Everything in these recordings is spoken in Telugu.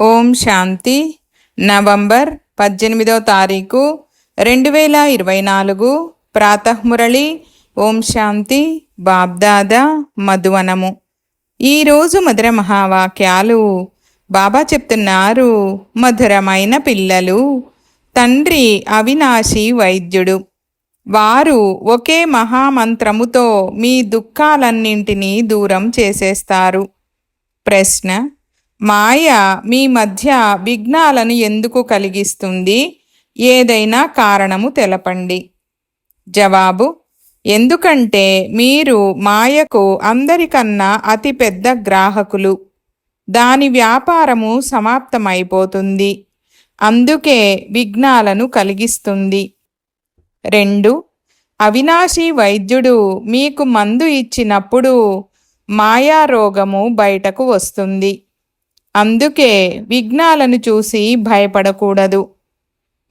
ఓం శాంతి. నవంబర్ పద్దెనిమిదవ తారీఖు రెండు వేల ఇరవై నాలుగు ప్రాతఃమురళి. ఓం శాంతి. బాబ్దాదా మధువనము. ఈరోజు మధుర మహావాక్యాలు. బాబా చెప్తున్నారు మధురమైన పిల్లలు తండ్రి అవినాశి వైద్యుడు. వారు ఒకే మహామంత్రముతో మీ దుఃఖాలన్నింటినీ దూరం చేసేస్తారు. ప్రశ్న మాయ మీ మధ్య విఘ్నాలను ఎందుకు కలిగిస్తుంది? ఏదైనా కారణము తెలపండి. జవాబు ఎందుకంటే మీరు మాయకు అందరికన్నా అతిపెద్ద గ్రాహకులు. దాని వ్యాపారము సమాప్తమైపోతుంది. అందుకే విఘ్నాలను కలిగిస్తుంది. రెండు అవినాశి వైద్యుడు మీకు మందు ఇచ్చినప్పుడు మాయారోగము బయటకు వస్తుంది. అందుకే విఘ్నాలను చూసి భయపడకూడదు.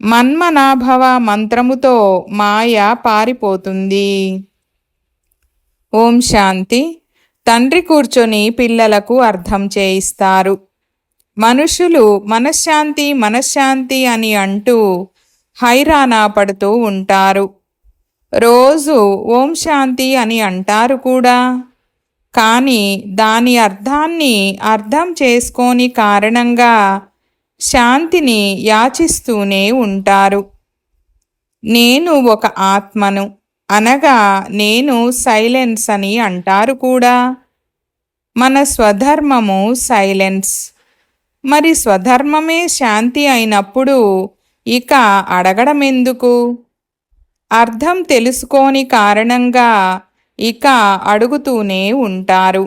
మన్మనాభవ మంత్రముతో మాయ పారిపోతుంది. ఓం శాంతి. తండ్రి కూర్చొని పిల్లలకు అర్థం చేయిస్తారు. మనుషులు మనశ్శాంతి మనశ్శాంతి అని అంటూ హైరానా పడుతూ ఉంటారు. రోజు ఓం శాంతి అని అంటారు కూడా. కానీ దాని అర్థాన్ని అర్థం చేసుకోని కారణంగా శాంతిని యాచిస్తూనే ఉంటారు. నేను ఒక ఆత్మను అనగా నేను సైలెన్స్ అని అంటారు కూడా. మన స్వధర్మము సైలెన్స్. మరి స్వధర్మమే శాంతి అయినప్పుడు ఇక అడగడం ఎందుకు అర్థం తెలుసుకోని కారణంగా ఇక అడుగుతూనే ఉంటారు.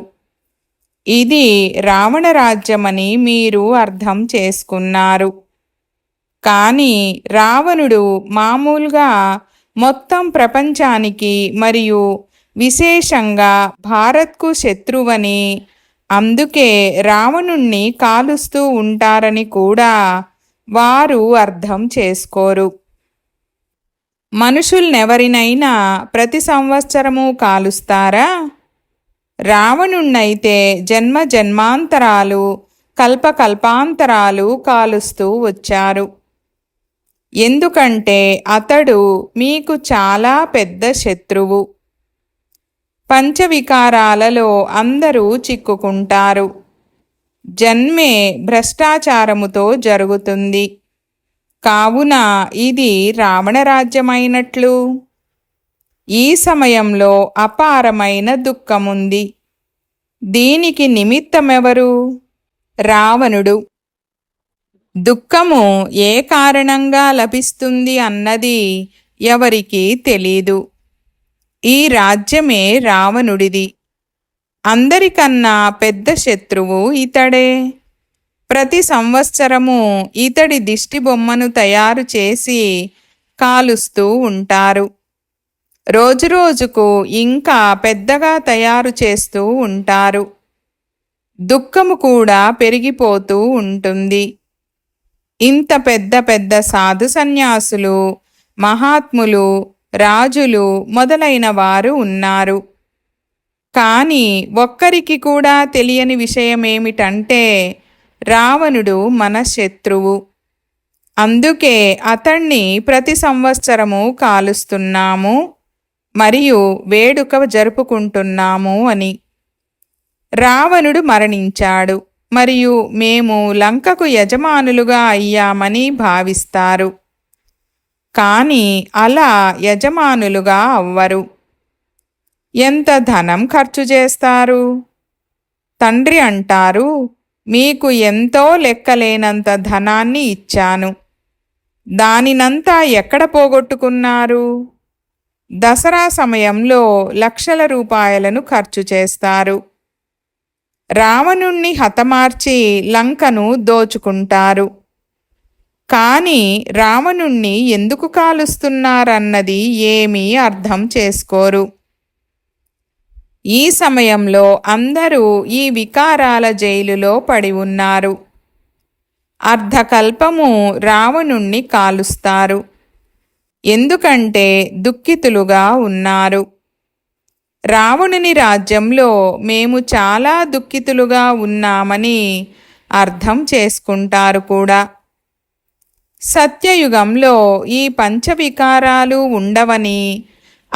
ఇది రావణ రాజ్యమని మీరు అర్థం చేసుకున్నారు. కానీ రావణుడు మామూలుగా మొత్తం ప్రపంచానికి మరియు విశేషంగా భారత్కు శత్రువని అందుకే రావణుణ్ణి కాలుస్తూ ఉంటారని కూడా వారు అర్థం చేసుకోరు. మనుషుల్నెవరినైనా ప్రతి సంవత్సరము కాలుస్తారా? రావణుణ్ణైతే జన్మ జన్మాంతరాలు కల్పకల్పాంతరాలు కాలుస్తూ వచ్చారు. ఎందుకంటే అతడు మీకు చాలా పెద్ద శత్రువు. పంచవికారాలలో అందరూ చిక్కుకుంటారు. జన్మే భ్రష్టాచారముతో జరుగుతుంది. కావున ఇది రావణరాజ్యమైనట్లు. ఈ సమయంలో అపారమైన దుఃఖముంది. దీనికి నిమిత్తమెవరు? రావణుడు. దుఃఖము ఏ కారణంగా లభిస్తుంది అన్నది ఎవరికీ తెలీదు. ఈ రాజ్యమే రావణుడిది. అందరికన్నా పెద్ద శత్రువు ఇతడే. ప్రతి సంవత్సరము ఇతడి దిష్టి బొమ్మను తయారు చేసి కాలుస్తూ ఉంటారు. రోజురోజుకు ఇంకా పెద్దగా తయారు చేస్తూ ఉంటారు. దుఃఖము కూడా పెరిగిపోతూ ఉంటుంది. ఇంత పెద్ద పెద్ద సాధు సన్యాసులు మహాత్ములు రాజులు మొదలైన వారు ఉన్నారు. కానీ ఒక్కరికి కూడా తెలియని విషయమేమిటంటే రావణుడు మన శత్రువు. అందుకే అతణ్ణి ప్రతి సంవత్సరము కాలుస్తున్నాము మరియు వేడుక జరుపుకుంటున్నాము అని. రావణుడు మరణించాడు మరియు మేము లంకకు యజమానులుగా అయ్యామని భావిస్తారు. కానీ అలా యజమానులుగా అవ్వరు. ఎంత ధనం ఖర్చు చేస్తారు? తండ్రి అంటారు మీకు ఎంతో లెక్కలేనంత ధనాన్ని ఇచ్చాను. దానినంతా ఎక్కడ పోగొట్టుకున్నారు? దసరా సమయంలో లక్షల రూపాయలను ఖర్చు చేస్తారు. రావణుణ్ణి హతమార్చి లంకను దోచుకుంటారు. కానీ రావణుణ్ణి ఎందుకు కాలుస్తున్నారన్నది ఏమీ అర్థం చేసుకోరు. ఈ సమయంలో అందరూ ఈ వికారాల జైలులో పడి ఉన్నారు. అర్ధకల్పము రావణుణ్ణి కాలుస్తారు. ఎందుకంటే దుఃఖితులుగా ఉన్నారు. రావణుని రాజ్యంలో మేము చాలా దుఃఖితులుగా ఉన్నామని అర్థం చేసుకుంటారు కూడా. సత్యయుగంలో ఈ పంచవికారాలు ఉండవని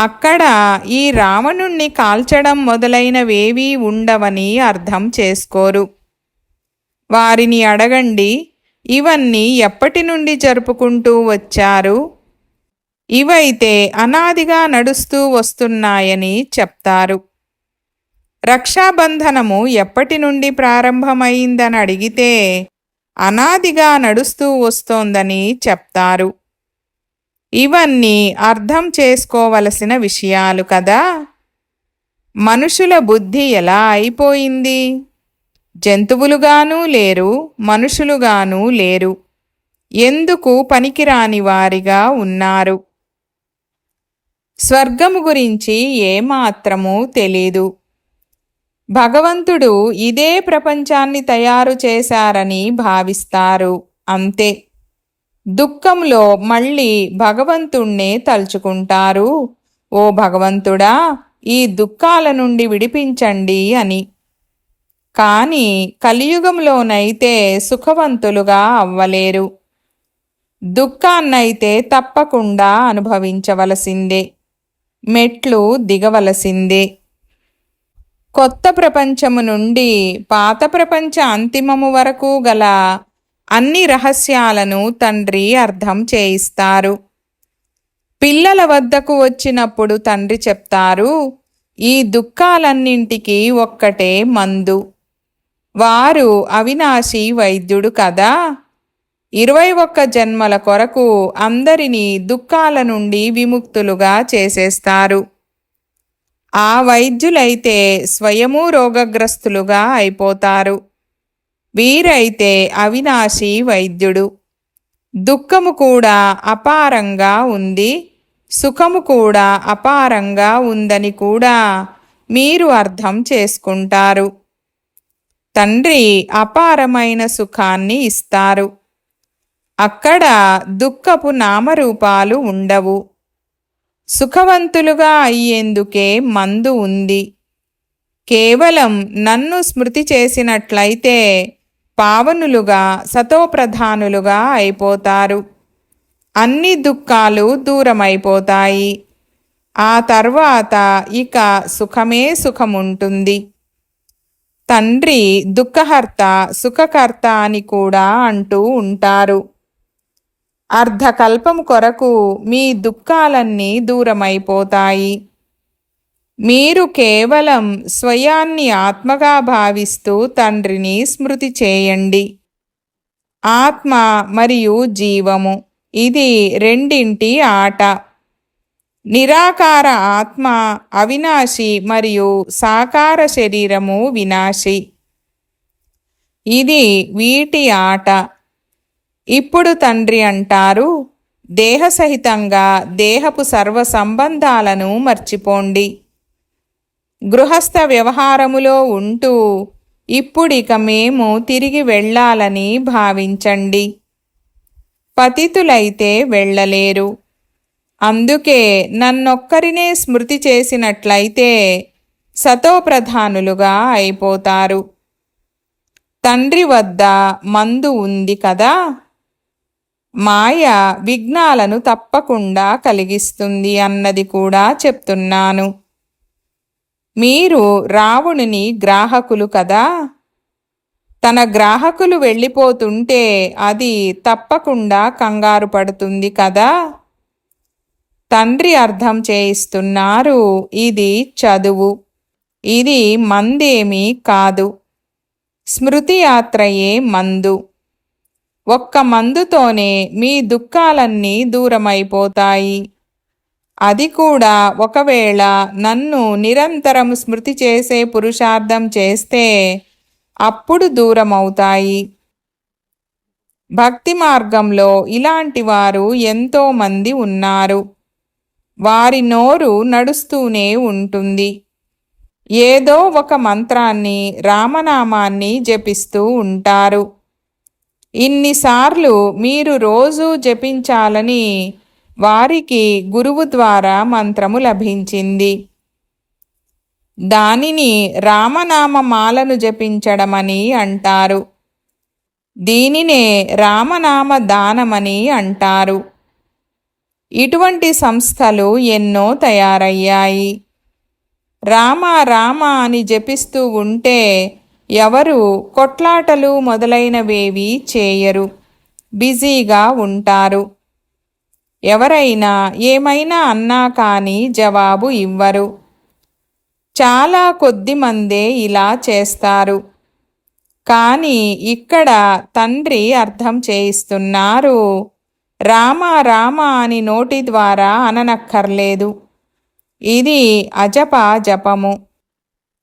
అక్కడ ఈ రావణుణ్ణి కాల్చడం మొదలైనవేవీ ఉండవని అర్థం చేసుకోరు. వారిని అడగండి ఇవన్నీ ఎప్పటి నుండి జరుపుకుంటూ వచ్చారు? ఇవైతే అనాదిగా నడుస్తూ వస్తున్నాయని చెప్తారు. రక్షాబంధనము ఎప్పటి నుండి ప్రారంభమైందని అడిగితే అనాదిగా నడుస్తూ వస్తోందని చెప్తారు. ఇవన్నీ అర్థం చేసుకోవలసిన విషయాలు కదా. మనుషుల బుద్ధి ఎలా అయిపోయింది? జంతువులుగానూ లేరు మనుషులుగానూ లేరు. ఎందుకు పనికిరాని వారిగా ఉన్నారు? స్వర్గము గురించి ఏమాత్రమూ తెలీదు. భగవంతుడు ఇదే ప్రపంచాన్ని తయారు చేశారని భావిస్తారు అంతే. దుఃఖంలో మళ్ళీ భగవంతుణ్ణే తలుచుకుంటారు. ఓ భగవంతుడా ఈ దుఃఖాల నుండి విడిపించండి అని. కాని కలియుగంలోనైతే సుఖవంతులుగా అవ్వలేరు. దుఃఖాన్నైతే తప్పకుండా అనుభవించవలసిందే. మెట్లు దిగవలసిందే. కొత్త ప్రపంచము నుండి పాత ప్రపంచ అంతిమము వరకు గల అన్ని రహస్యాలను తండ్రి అర్థం చేయిస్తారు. పిల్లల వద్దకు వచ్చినప్పుడు తండ్రి చెప్తారు ఈ దుఃఖాలన్నింటికి ఒక్కటే మందు. వారు అవినాశి వైద్యుడు కదా. ఇరవై ఒక్క జన్మల కొరకు అందరినీ దుఃఖాల నుండి విముక్తులుగా చేసేస్తారు. ఆ వైద్యులైతే స్వయము రోగగ్రస్తులుగా అయిపోతారు. వీరైతే అవినాశి వైద్యుడు. దుఃఖము కూడా అపారంగా ఉంది సుఖము కూడా అపారంగా ఉందని కూడా మీరు అర్థం చేసుకుంటారు. తండ్రి అపారమైన సుఖాన్ని ఇస్తారు. అక్కడ దుఃఖపు నామరూపాలు ఉండవు. సుఖవంతులుగా అయ్యేందుకే మందు ఉంది. కేవలం నన్ను స్మృతి చేసినట్లయితే పావనులుగా సతోప్రధానులుగా అయిపోతారు. అన్ని దుఃఖాలు దూరమైపోతాయి. ఆ తర్వాత ఇక సుఖమే సుఖముంటుంది. తండ్రి దుఃఖహర్త సుఖకర్త అని కూడా అంటూ ఉంటారు. అర్ధకల్పం కొరకు మీ దుఃఖాలన్నీ దూరమైపోతాయి. మీరు కేవలం స్వయాన్ని ఆత్మగా భావిస్తూ తండ్రిని స్మృతి చేయండి. ఆత్మ మరియు జీవము ఇది రెండింటి ఆట. నిరాకార ఆత్మ అవినాశి మరియు సాకార శరీరము వినాశి. ఇది వీటి ఆట. ఇప్పుడు తండ్రి అంటారు దేహసహితంగా దేహపు సర్వ సంబంధాలను మర్చిపోండి. గృహస్థ వ్యవహారములో ఉంటూ ఇప్పుడిక మేము తిరిగి వెళ్ళాలని భావించండి. పతితులైతే వెళ్ళలేరు. అందుకే నన్నొక్కరినే స్మృతి చేసినట్లయితే సతోప్రధానులుగా అయిపోతారు. తండ్రి వద్ద మందు ఉంది కదా మాయ విఘ్నాలను తప్పకుండా కలిగిస్తుంది అన్నది కూడా చెప్తున్నాను. మీరు రావణుని గ్రాహకులు కదా? తన గ్రాహకులు వెళ్ళిపోతుంటే అది తప్పకుండా కంగారు పడుతుంది కదా? తండ్రి అర్థం చేయిస్తున్నారు. ఇది చదువు. ఇది మందేమీ కాదు. స్మృతి యాత్రయే మందు. ఒక్క మందుతోనే మీ దుఃఖాలన్నీ దూరమైపోతాయి. అది కూడా ఒకవేళ నన్ను నిరంతరం స్మృతి చేసే పురుషార్థం చేస్తే అప్పుడు దూరమవుతాయి. భక్తి మార్గంలో ఇలాంటి వారు ఎంతోమంది ఉన్నారు. వారి నోరు నడుస్తూనే ఉంటుంది. ఏదో ఒక మంత్రాన్ని రామనామాన్ని జపిస్తూ ఉంటారు. ఇన్నిసార్లు మీరు రోజు జపించాలని వారికి గురువు ద్వారా మంత్రము లభించింది. దానిని రామనామ మాలను జపించడమని అంటారు. దీనినే రామనామ దానమని అంటారు. ఇటువంటి సంస్థలు ఎన్నో తయారయ్యాయి. రామ రామ అని జపిస్తూ ఉంటే ఎవరు కొట్లాటలు మొదలైనవేవి చేయరు. బిజీగా ఉంటారు. ఎవరైనా ఏమైనా అన్నా కానీ జవాబు ఇవ్వరు. చాలా కొద్ది మందే ఇలా చేస్తారు. కానీ ఇక్కడ తండ్రి అర్థం చేయిస్తున్నారు రామ రామ అని నోటి ద్వారా అననక్కర్లేదు. ఇది అజప జపము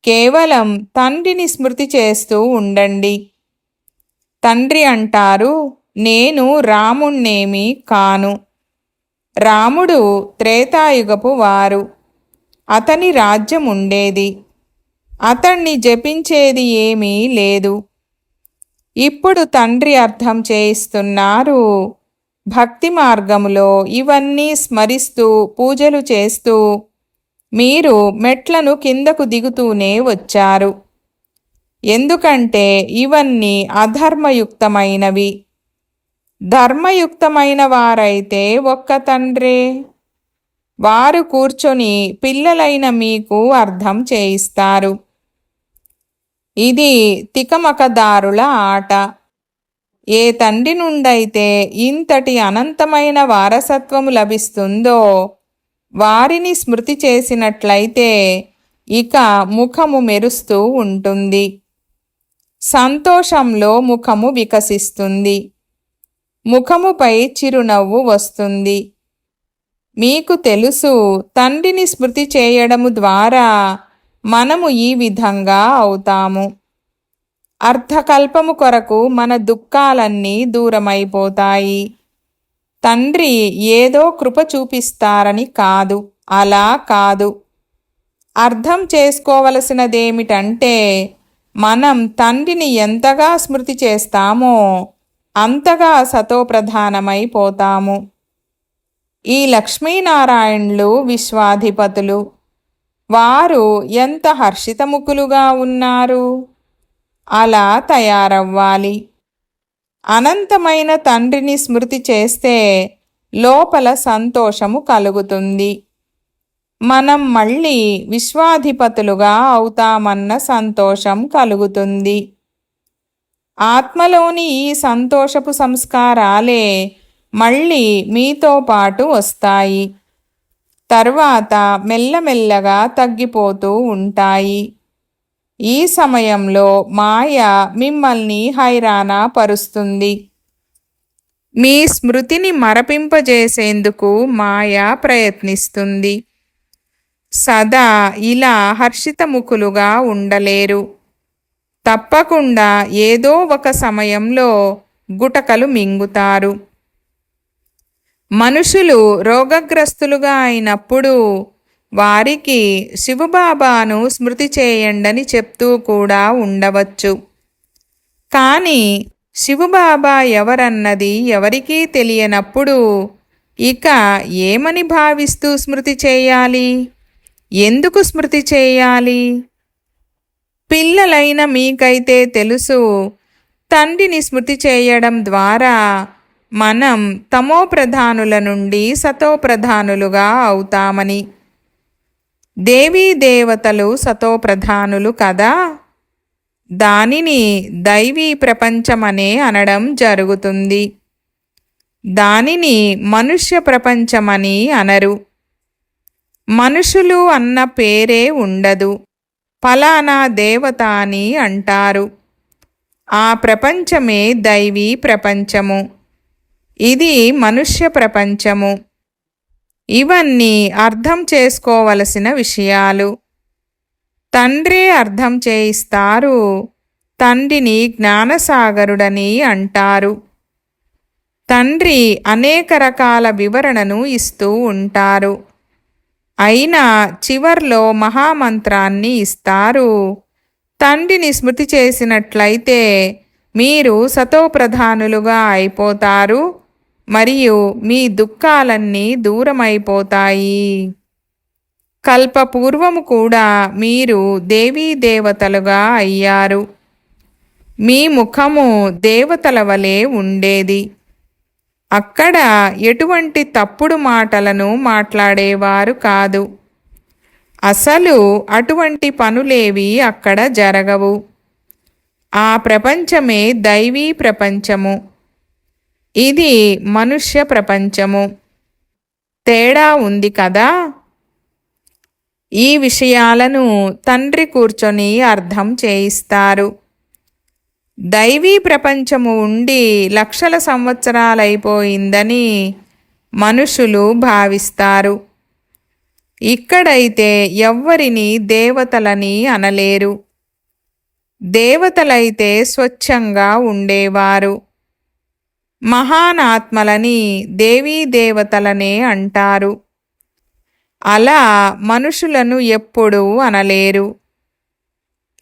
కేవలం తండ్రిని స్మృతి చేస్తూ ఉండండి. తండ్రి అంటారు నేను రాముణ్ణేమి కాను. రాముడు త్రేతాయుగపు వారు. అతని రాజ్యం ఉండేది అతణ్ణి జపించేది ఏమీ లేదు. ఇప్పుడు తండ్రి అర్థం చేయిస్తున్నారు. భక్తి మార్గములో ఇవన్నీ స్మరిస్తూ పూజలు చేస్తూ మీరు మెట్లను కిందకు దిగుతూనే వచ్చారు. ఎందుకంటే ఇవన్నీ అధర్మయుక్తమైనవి. ధర్మయుక్తమైన వారైతే ఒక్క తండ్రే. వారు కూర్చొని పిల్లలైన మీకు అర్థం చేయిస్తారు. ఇది తికమకదారుల ఆట. ఏ తండ్రి నుండైతే ఇంతటి అనంతమైన వారసత్వము లభిస్తుందో వారిని స్మృతి చేసినట్లయితే ఇక ముఖము మెరుస్తూ ఉంటుంది. సంతోషంలో ముఖము వికసిస్తుంది. ముఖముపై చిరునవ్వు వస్తుంది. మీకు తెలుసు తండ్రిని స్మృతి చేయడము ద్వారా మనము ఈ విధంగా అవుతాము. అర్థకల్పము కొరకు మన దుఃఖాలన్నీ దూరమైపోతాయి. తండ్రి ఏదో కృప చూపిస్తారని కాదు అలా కాదు. అర్థం చేసుకోవలసినదేమిటంటే మనం తండ్రిని ఎంతగా స్మృతి చేస్తామో అంతగా సతోప్రధానమైపోతాము. ఈ లక్ష్మీనారాయణులు విశ్వాధిపతులు. వారు ఎంత హర్షితముఖులుగా ఉన్నారు. అలా తయారవ్వాలి. అనంతమైన తండ్రిని స్మృతి చేస్తే లోపల సంతోషము కలుగుతుంది. మనం మళ్ళీ విశ్వాధిపతులుగా అవుతామన్న సంతోషం కలుగుతుంది. ఆత్మలోని ఈ సంతోషపు సంస్కారాలే మళ్ళీ మీతో పాటు వస్తాయి. తర్వాత మెల్లమెల్లగా తగ్గిపోతూ ఉంటాయి. ఈ సమయంలో మాయ మిమ్మల్ని హైరానా పరుస్తుంది. మీ స్మృతిని మరపింపజేసేందుకు మాయ ప్రయత్నిస్తుంది. సదా ఇలా హర్షితముఖులుగా ఉండలేరు. తప్పకుండా ఏదో ఒక సమయంలో గుటకలు మింగుతారు. మనుషులు రోగగ్రస్తులుగా అయినప్పుడు వారికి శివబాబాను స్మృతి చేయండని చెప్తూ కూడా ఉండవచ్చు. కానీ శివబాబా ఎవరన్నది ఎవరికీ తెలియనప్పుడు ఇక ఏమని భావిస్తూ స్మృతి చేయాలి? ఎందుకు స్మృతి చేయాలి? పిల్లలైన మీకైతే తెలుసు. తండ్రిని స్మృతి చేయడం ద్వారా మనం తమో ప్రధానుల నుండి సతోప్రధానులుగా అవుతామని. దేవీ దేవతలు సతోప్రధానులు కదా? దానిని దైవీ ప్రపంచమనే అనడం జరుగుతుంది. దానిని మనుష్య ప్రపంచమని అనరు. మనుషులు అన్న పేరే ఉండదు. ఫలానా దేవత అని అంటారు. ఆ ప్రపంచమే దైవీ ప్రపంచము. ఇది మనుష్య ప్రపంచము. ఇవన్నీ అర్థం చేసుకోవలసిన విషయాలు. తండ్రే అర్థం చేయిస్తారు. తండ్రిని జ్ఞానసాగరుడని అంటారు. తండ్రి అనేక రకాల వివరణను ఇస్తూ ఉంటారు. అయినా చివర్లో మహామంత్రాన్ని ఇస్తారు. తండ్రిని స్మృతి చేసినట్లయితే మీరు సతోప్రధానులుగా అయిపోతారు మరియు మీ దుఃఖాలన్నీ దూరమైపోతాయి. కల్పపూర్వము కూడా మీరు దేవీ దేవతలుగా అయ్యారు. మీ ముఖము దేవతల వలె ఉండేది. అక్కడ ఎటువంటి తప్పుడు మాటలను మాట్లాడేవారు కాదు. అసలు అటువంటి పనులేవి అక్కడ జరగవు. ఆ ప్రపంచమే దైవీ ప్రపంచము. ఇది మనుష్య ప్రపంచము. తేడా ఉంది కదా? ఈ విషయాలను తండ్రి కూర్చొని అర్థం చేయిస్తారు. దైవీ ప్రపంచము ఉండి లక్షల సంవత్సరాలైపోయిందని మనుషులు భావిస్తారు. ఇక్కడైతే ఎవ్వరిని దేవతలని అనలేరు. దేవతలైతే స్వచ్ఛంగా ఉండేవారు. మహానాత్మలని దేవీ దేవతలనే అంటారు. అలా మనుషులను ఎప్పుడూ అనలేరు.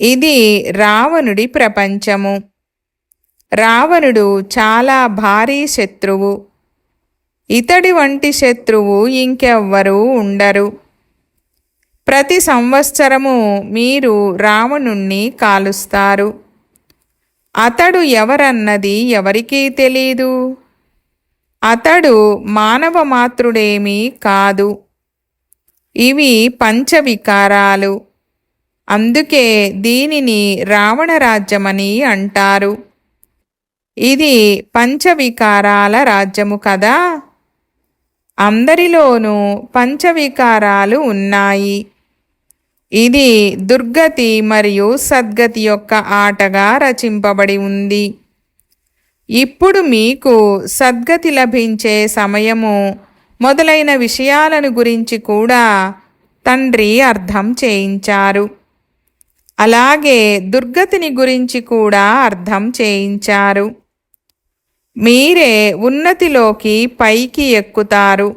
ఇది రావణుడి ప్రపంచము. రావణుడు చాలా భారీ శత్రువు. ఇతడి వంటి శత్రువు ఇంకెవ్వరూ ఉండరు. ప్రతి సంవత్సరము మీరు రావణుణ్ణి కాలుస్తారు. అతడు ఎవరన్నది ఎవరికీ తెలీదు. అతడు మానవ మాతృడేమీ కాదు. ఇవి పంచవికారాలు. అందుకే దీనిని రావణరాజ్యమని అంటారు. ఇది పంచవికారాల రాజ్యము కదా? అందరిలోనూ పంచవికారాలు ఉన్నాయి. ఇది దుర్గతి మరియు సద్గతి యొక్క ఆటగా రచింపబడి ఉంది. ఇప్పుడు మీకు సద్గతి లభించే సమయము మొదలైన విషయాలను గురించి కూడా తండ్రి అర్థం చేయించారు. అలాగే దుర్గతిని గురించి కూడా అర్థం చేయించారు. మీరే ఉన్నతిలోకి పైకి ఎక్కుతారు.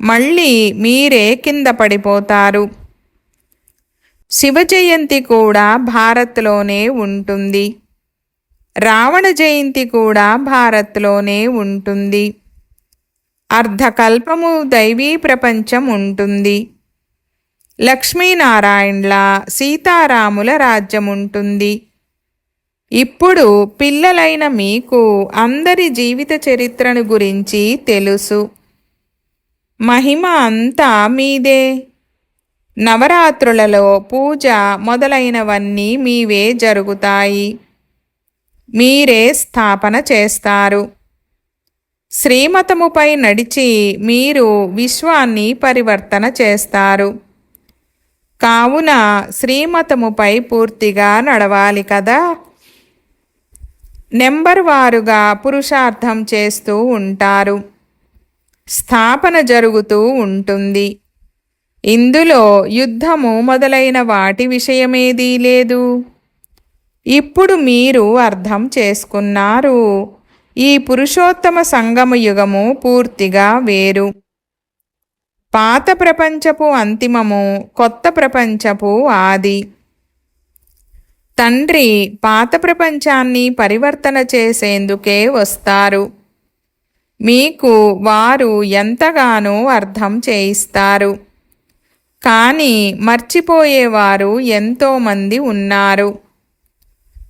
మళ్ళీ మీరే కింద పడిపోతారు. శివ జయంతి కూడా భారత్లోనే ఉంటుంది. రావణ జయంతి కూడా భారత్లోనే ఉంటుంది. అర్ధకల్పము దైవీ ప్రపంచం ఉంటుంది. లక్ష్మీనారాయణల సీతారాముల రాజ్యం ఉంటుంది ఇప్పుడు పిల్లలైన మీకు అందరి జీవిత చరిత్రను గురించి తెలుసు. మహిమ అంతా మీదే. నవరాత్రులలో పూజ మొదలైనవన్నీ మీవే జరుగుతాయి. మీరే స్థాపన చేస్తారు. శ్రీమతముపై నడిచి మీరు విశ్వాన్ని పరివర్తన చేస్తారు. కావున శ్రీమతముపై పూర్తిగా నడవాలి కదా? నెంబర్ వారుగా పురుషార్థం చేస్తూ ఉంటారు. స్థాపన జరుగుతూ ఉంటుంది. ఇందులో యుద్ధము మొదలైన వాటి విషయమేదీ లేదు. ఇప్పుడు మీరు అర్థం చేసుకున్నారు. ఈ పురుషోత్తమ సంగమ యుగము పూర్తిగా వేరు. పాత ప్రపంచపు అంతిమము కొత్త ప్రపంచపు ఆది. తండ్రి పాత ప్రపంచాన్ని పరివర్తన చేసేందుకే వస్తారు. మీకు వారు ఎంతగానో అర్థం చేయిస్తారు. కానీ మర్చిపోయేవారు ఎంతోమంది ఉన్నారు.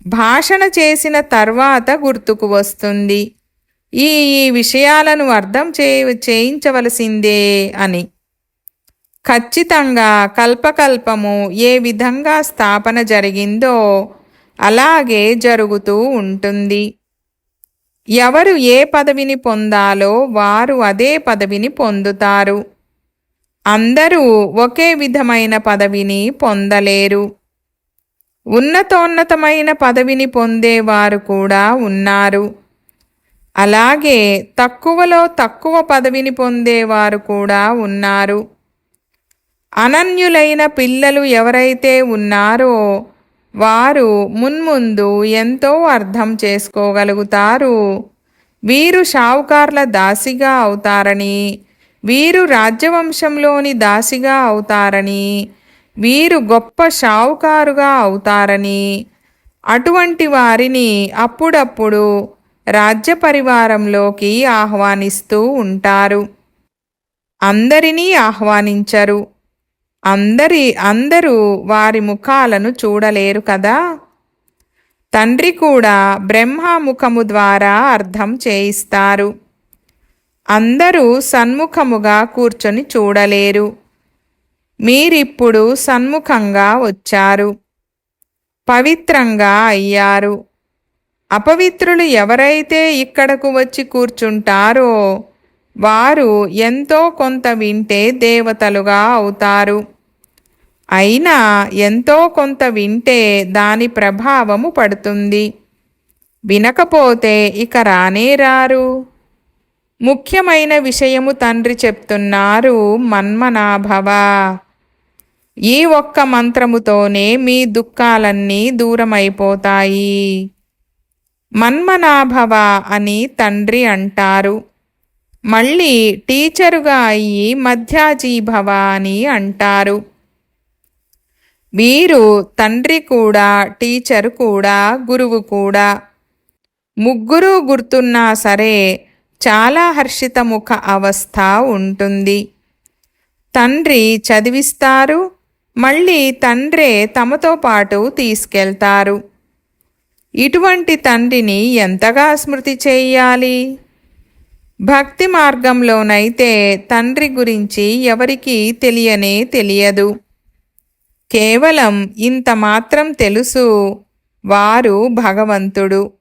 భాషణ చేసిన తర్వాత గుర్తుకు వస్తుంది. ఈ ఈ విషయాలను అర్థం చేయ చేయించవలసిందే అని. ఖచ్చితంగా కల్పకల్పము ఏ విధంగా స్థాపన జరిగిందో అలాగే జరుగుతూ ఉంటుంది. ఎవరు ఏ పదవిని పొందాలో వారు అదే పదవిని పొందుతారు. అందరూ ఒకే విధమైన పదవిని పొందలేరు. ఉన్నతోన్నతమైన పదవిని పొందేవారు కూడా ఉన్నారు. అలాగే తక్కువలో తక్కువ పదవిని పొందేవారు కూడా ఉన్నారు. అనన్యులైన పిల్లలు ఎవరైతే ఉన్నారో వారు మున్ముందు ఎంతో అర్థం చేసుకోగలుగుతారు. వీరు షావుకార్ల దాసిగా అవుతారని వీరు రాజ్యవంశంలోని దాసిగా అవుతారని వీరు గొప్ప షావుకారుగా అవుతారని అటువంటి వారిని అప్పుడప్పుడు రాజ్య పరివారంలోకి ఆహ్వానిస్తూ ఉంటారు. అందరినీ ఆహ్వానించరు. అందరి అందరూ వారి ముఖాలను చూడలేరు కదా? తండ్రి కూడా బ్రహ్మముఖము ద్వారా అర్థం చేయిస్తారు. అందరూ సన్ముఖముగా కూర్చొని చూడలేరు. మీరిప్పుడు సన్ముఖంగా వచ్చారు. పవిత్రంగా అయ్యారు. అపవిత్రులు ఎవరైతే ఇక్కడకు వచ్చి కూర్చుంటారో వారు ఎంతో కొంత వింటే దేవతలుగా అవుతారు. అయినా ఎంతో కొంత వింటే దాని ప్రభావము పడుతుంది. వినకపోతే ఇక రానే రారు. ముఖ్యమైన విషయము తండ్రి చెప్తున్నారు మన్మనాభవ. ఈ ఒక్క మంత్రముతోనే మీ దుఃఖాలన్నీ దూరమైపోతాయి. మన్మనాభవ అని తండ్రి అంటారు. మళ్ళీ టీచరుగా అయ్యి మధ్యాజీభవ అని అంటారు. వీరు తండ్రి కూడా టీచరు కూడా గురువు కూడా. ముగ్గురు గుర్తున్నా సరే చాలా హర్షితముఖ అవస్థ ఉంటుంది. తండ్రి చదివిస్తారు మళ్ళీ తండ్రే తమతో పాటు తీసుకెళ్తారు. ఇటువంటి తండ్రిని ఎంతగా స్మృతి చేయాలి? భక్తి మార్గంలోనైతే తండ్రి గురించి ఎవరికీ తెలియనే తెలియదు. కేవలం ఇంత మాత్రం తెలుసు వారు భగవంతుడు.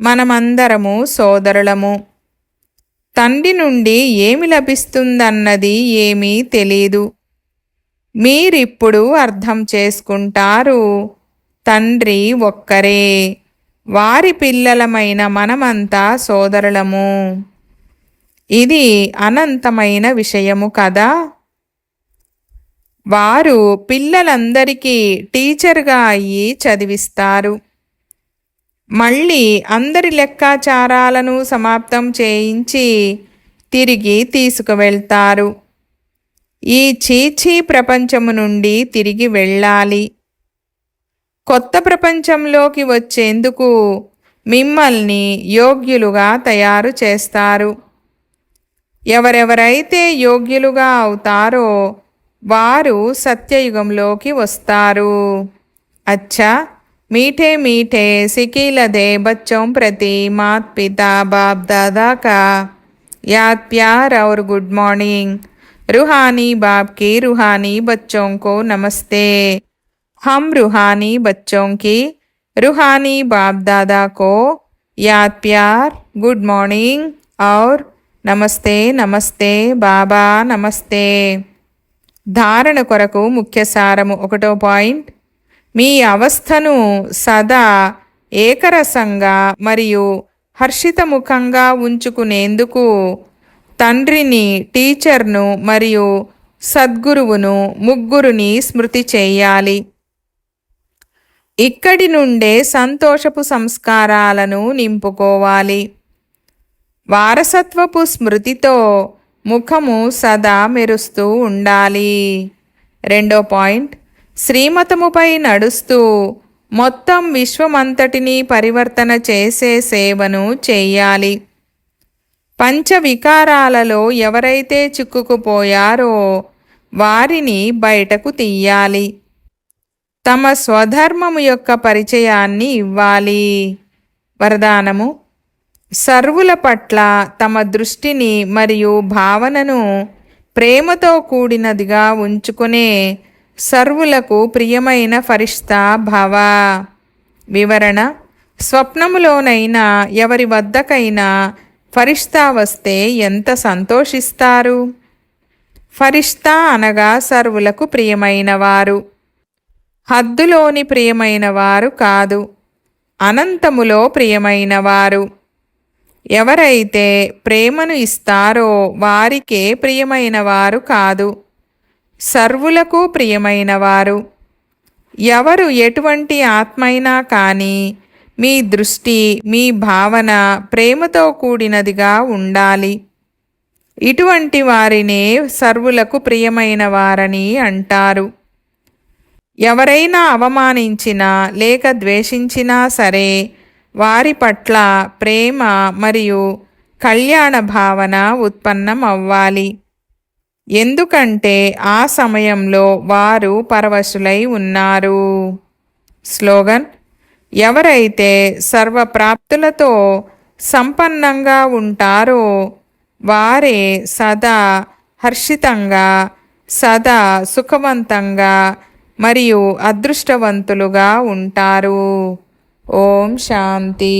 మనమందరము సోదరులము. తండ్రి నుండి ఏమి లభిస్తుందన్నది ఏమీ తెలీదు. మీరిప్పుడు అర్థం చేసుకుంటారు తండ్రి ఒక్కరే వారి పిల్లలమైన మనమంతా సోదరులము. ఇది అనంతమైన విషయము కదా. వారు పిల్లలందరికీ టీచర్గా అయ్యి చదివిస్తారు. మళ్ళీ అందరి లెక్కాచారాలను సమాప్తం చేయించి తిరిగి తీసుకువెళ్తారు. ఈ చీచీ ప్రపంచము నుండి తిరిగి వెళ్ళాలి. కొత్త ప్రపంచంలోకి వచ్చేందుకు మిమ్మల్ని యోగ్యులుగా తయారు చేస్తారు. ఎవరెవరైతే యోగ్యులుగా అవుతారో వారు సత్యయుగంలోకి వస్తారు అచ్చా मीठे मीठे सिकील दे बच्चों प्रति मात पिता बाप दादा का याद प्यार और गुड मॉर्निंग रूहानी बाप की रूहानी बच्चों को नमस्ते हम रूहानी बच्चों की रूहानी बाप दादा को याद प्यार गुड मॉर्निंग और నమస్తే నమస్తే బాబా నమస్తే ధారణ కొరకు ముఖ్య సారము ఒకటో పాయింట్. మీ అవస్థను సదా ఏకరసంగా మరియు హర్షితముఖంగా ఉంచుకునేందుకు తండ్రిని టీచర్ను మరియు సద్గురువును ముగ్గురుని స్మృతి చేయాలి. ఇక్కడి నుండే సంతోషపు సంస్కారాలను నింపుకోవాలి. వారసత్వపు స్మృతితో ముఖము సదా మెరుస్తూ ఉండాలి. రెండో పాయింట్ శ్రీమతముపై నడుస్తూ మొత్తం విశ్వమంతటినీ పరివర్తన చేసే సేవను చేయాలి. పంచవికారాలలో ఎవరైతే చిక్కుకుపోయారో వారిని బయటకు తీయాలి. తమ స్వధర్మము యొక్క పరిచయాన్ని ఇవ్వాలి. వరదానము సర్వుల పట్ల తమ దృష్టిని మరియు భావనను ప్రేమతో కూడినదిగా ఉంచుకునే సర్వులకు ప్రియమైన ఫరిష్తా భవ. వివరణ స్వప్నములోనైనా ఎవరి వద్దకైనా ఫరిష్తా వస్తే ఎంత సంతోషిస్తారు? ఫరిష్తా అనగా సర్వులకు ప్రియమైనవారు. హద్దులోని ప్రియమైనవారు కాదు అనంతములో ప్రియమైనవారు. ఎవరైతే ప్రేమను ఇస్తారో వారికే ప్రియమైనవారు కాదు సర్వులకు ప్రియమైనవారు. ఎవరు ఎటువంటి ఆత్మైనా కానీ మీ దృష్టి మీ భావన ప్రేమతో కూడినదిగా ఉండాలి. ఇటువంటి వారినే సర్వులకు ప్రియమైన వారని అంటారు. ఎవరైనా అవమానించినా లేక ద్వేషించినా సరే వారి పట్ల ప్రేమ మరియు కళ్యాణ భావన ఉత్పన్నం అవ్వాలి ఎందుకంటే ఆ సమయంలో వారు పరవశులై ఉన్నారు. స్లోగన్ ఎవరైతే సర్వప్రాప్తులతో సంపన్నంగా ఉంటారో వారే సదా హర్షితంగా సదా సుఖవంతంగా మరియు అదృష్టవంతులుగా ఉంటారు. ఓం శాంతి.